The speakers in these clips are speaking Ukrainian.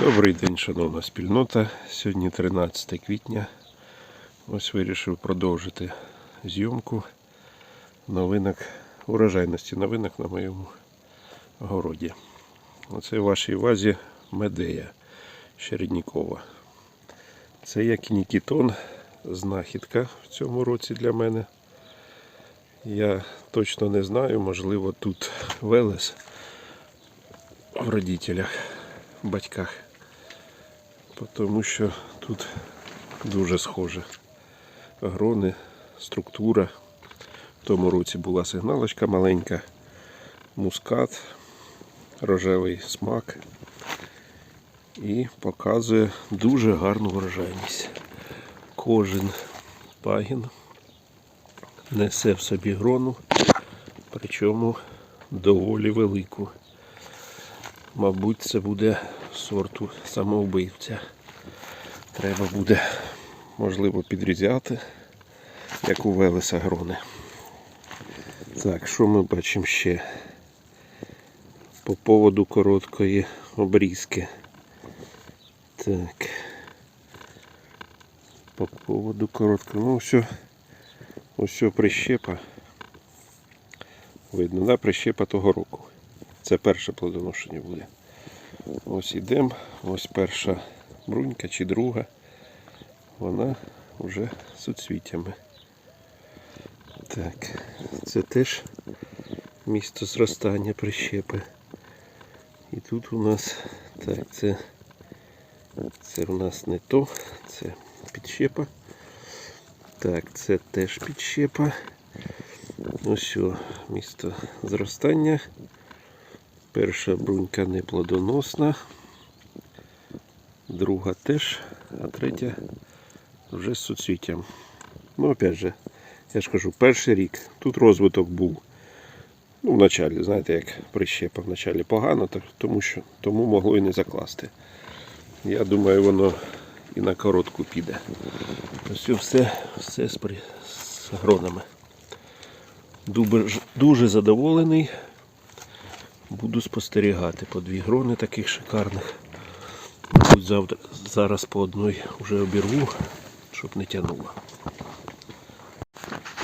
Добрий день, шановна спільнота. Сьогодні 13 квітня. Ось вирішив продовжити зйомку новинок, урожайності новинок на моєму городі. Оце в вашій вазі медея Щереднікова. Це як Нікітон, знахідка в цьому році для мене. Я точно не знаю, можливо, тут Велес в родителях, батьках. Тому що тут дуже схоже. Грони, структура. В тому році була сигналочка маленька, мускат, рожевий смак і показує дуже гарну врожайність. Кожен пагін несе в собі грону, причому доволі велику. Мабуть, це буде сорту самовбивця. Треба буде, можливо, підрізати, як у Велеса грони. Так, що ми бачимо ще? По поводу короткої обрізки. Так. По поводу короткої. Ну, все. Все прищепа. Видно, да, прищепа того року. Це перше плодоношення буде. Ось ідемо, ось перша брунька чи друга. Вона вже з суцвіттями. Так, це теж місто зростання прищепи. І тут у нас, так, це, це у нас не то, це підщепа. Так, це теж підщепа. Ось о, місто зростання. Перша брунька неплодоносна, друга теж, а третя вже з суцвіттям. Ну, опять же, я ж кажу, перший рік. Тут розвиток був. Ну, в началі, знаєте, як прищепа в началі погано, тому що тому могло і не закласти. Я думаю, воно і на коротку піде. Ось все, все з, гронами. Дуже задоволений. Буду спостерігати по дві грони таких шикарних. Мабуть, завтра, зараз по одній вже обірву, щоб не тянуло.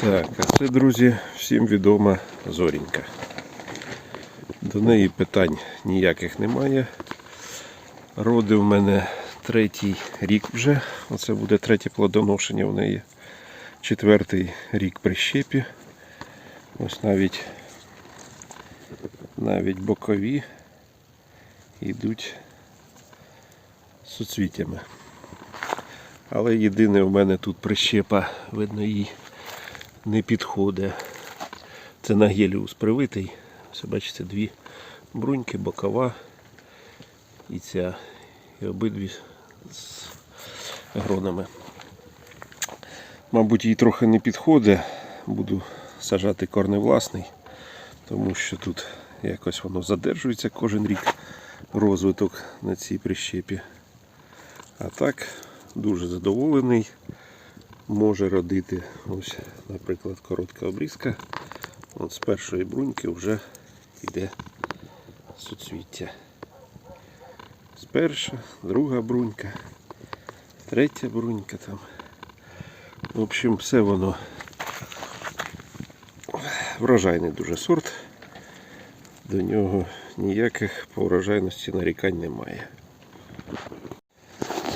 Так, а це, друзі, всім відома зорінька. До неї питань ніяких немає. Роди в мене третій рік вже. Оце буде третє плодоношення в неї. Четвертий рік прищепі. Ось навіть навіть бокові йдуть суцвіттями. Але єдине в мене тут прищепа, видно, їй не підходить. Це на геліус привитий. Ось бачите, дві бруньки, бокова і ця. І обидві з гронами. Мабуть, їй трохи не підходить. Буду сажати корневласний, тому що тут якось воно задержується кожен рік розвиток на цій прищепі. А так, дуже задоволений. Може родити, ось, наприклад, коротка обрізка. От з першої бруньки вже йде суцвіття. З перша, друга брунька, третя брунька там. В общем, все воно врожайний дуже сорт. До нього ніяких по врожайності нарікань немає.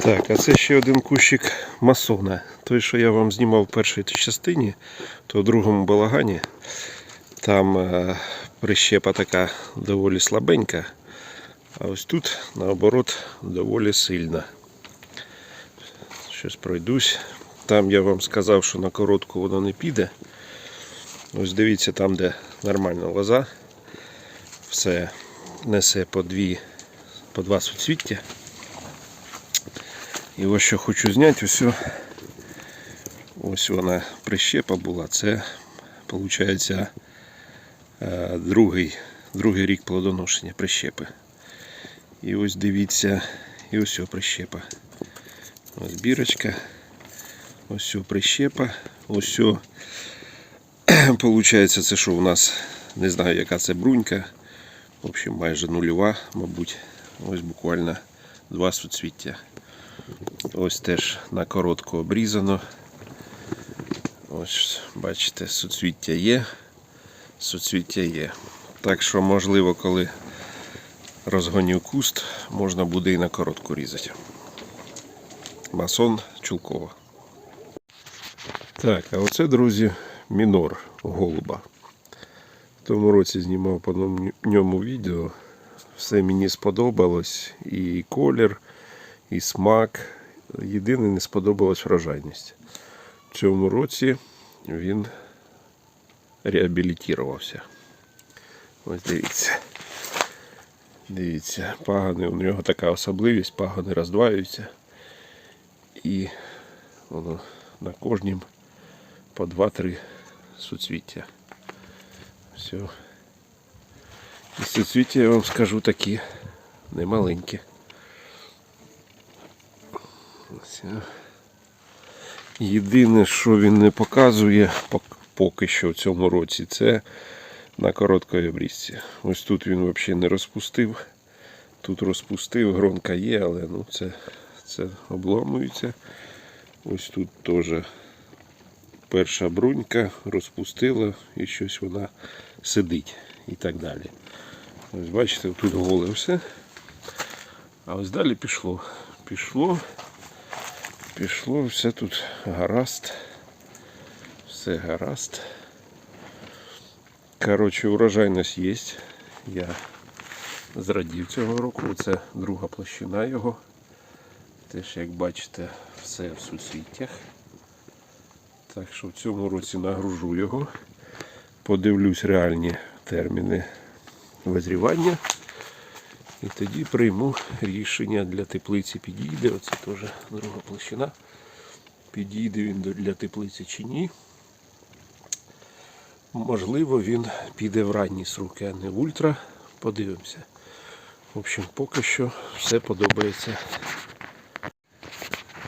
Так, а це ще один кущик масона. Той, що я вам знімав в першій частині, то в другому балагані. Там е, прищепа така доволі слабенька. А ось тут, наоборот, доволі сильна. Щось пройдусь. Там я вам сказав, що на коротку воно не піде. Ось дивіться, там, де нормальна лоза, все несе по, дві, по два суцвіття. І ось що хочу зняти, ось, ось вона прищепа була. Це, виходить, другий, другий рік плодоношення прищепи. І ось дивіться, і ось прищепа. Ось бірочка, ось прищепа, ось Получається, це що у нас, не знаю, яка це брунька. В общем, майже нульова, мабуть. Ось буквально два суцвіття. Ось теж на коротко обрізано. Ось, бачите, суцвіття є. Суцвіття є. Так що, можливо, коли розгоню куст, можна буде і на коротку різати. Масон Чулкова. Так, а оце, друзі, мінор голуба. В тому році знімав по ньому- відео. Все мені сподобалось. І колір, і смак. Єдине не сподобалась врожайність. В цьому році він реабілітувався. Ось дивіться. Дивіться, пагани, у нього така особливість, пагани роздваюються. І воно на кожнім по 2-3 суцвіття. Все. І суцвіття, я вам скажу, такі немаленькі. Єдине, що він не показує поки що в цьому році, це на короткій обрізці. Ось тут він взагалі не розпустив. Тут розпустив, гронка є, але ну це, це обломується. Ось тут теж перша брунька розпустила і щось вона сидить і так далі. Ось бачите, тут голе все. А ось далі пішло. Пішло. Пішло, все тут гаразд. Все гаразд. Коротше, урожайність є. Я зрадів цього року. Це друга площина його. Теж, як бачите, все в сусвіттях. Так що в цьому році нагружу його. Подивлюсь реальні терміни визрівання. І тоді прийму рішення для теплиці підійде. Оце теж друга площина. Підійде він для теплиці чи ні. Можливо, він піде в ранні сроки, а не в ультра. Подивимося. В общем, поки що все подобається.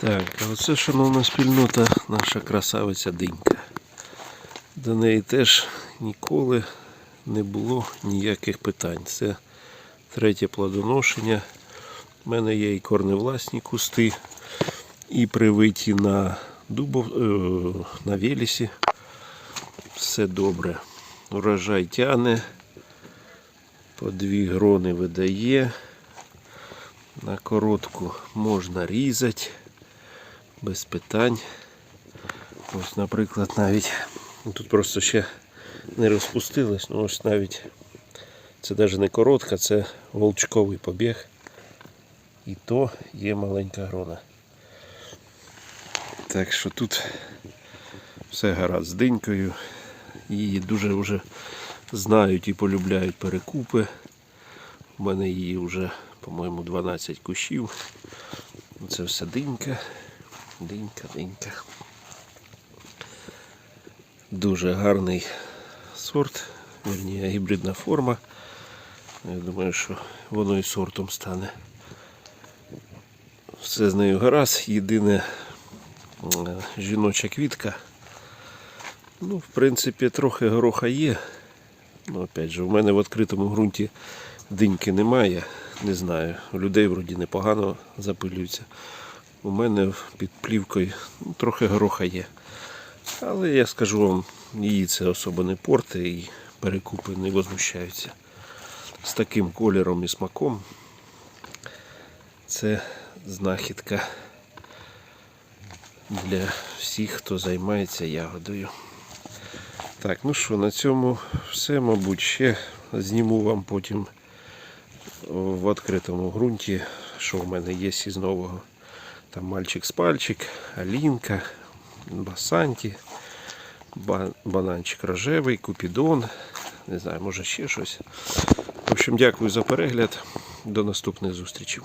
Так, а оце, шановна спільнота, наша красавиця Динька. До неї теж ніколи не було ніяких питань. Це третє плодоношення. У мене є і корневласні кусти, і привиті на дубов, е, на велісі. Все добре. Урожай тяне, по дві грони видає. На коротку можна різати без питань. Ось, наприклад, навіть ну, тут просто ще не розпустилось, ну ось навіть це навіть не коротка, це волчковий побіг. І то є маленька грона. Так що тут все гаразд з динькою. Її дуже вже знають і полюбляють перекупи. У мене її вже, по-моєму, 12 кущів. Це все динька. Динька, динька. Дуже гарний сорт, вірніше гібридна форма. Я думаю, що воно і сортом стане. Все з нею гаразд. Єдине е, жіноча квітка. Ну, в принципі, трохи гороха є. Ну, опять же, у мене в відкритому ґрунті диньки немає. Не знаю. У людей вроді непогано запилюються. У мене під плівкою ну, трохи гороха є. Але я скажу вам, її це особо не порти і перекупи не возмущаються. З таким кольором і смаком. Це знахідка для всіх, хто займається ягодою. Так, ну що, на цьому все, мабуть, ще зніму вам потім в відкритому ґрунті, що в мене є із нового. Там мальчик з пальчик, Алінка, Басанті, бананчик рожевий, Купідон. Не знаю, може ще щось. В общем, дякую за перегляд. До наступних зустрічей.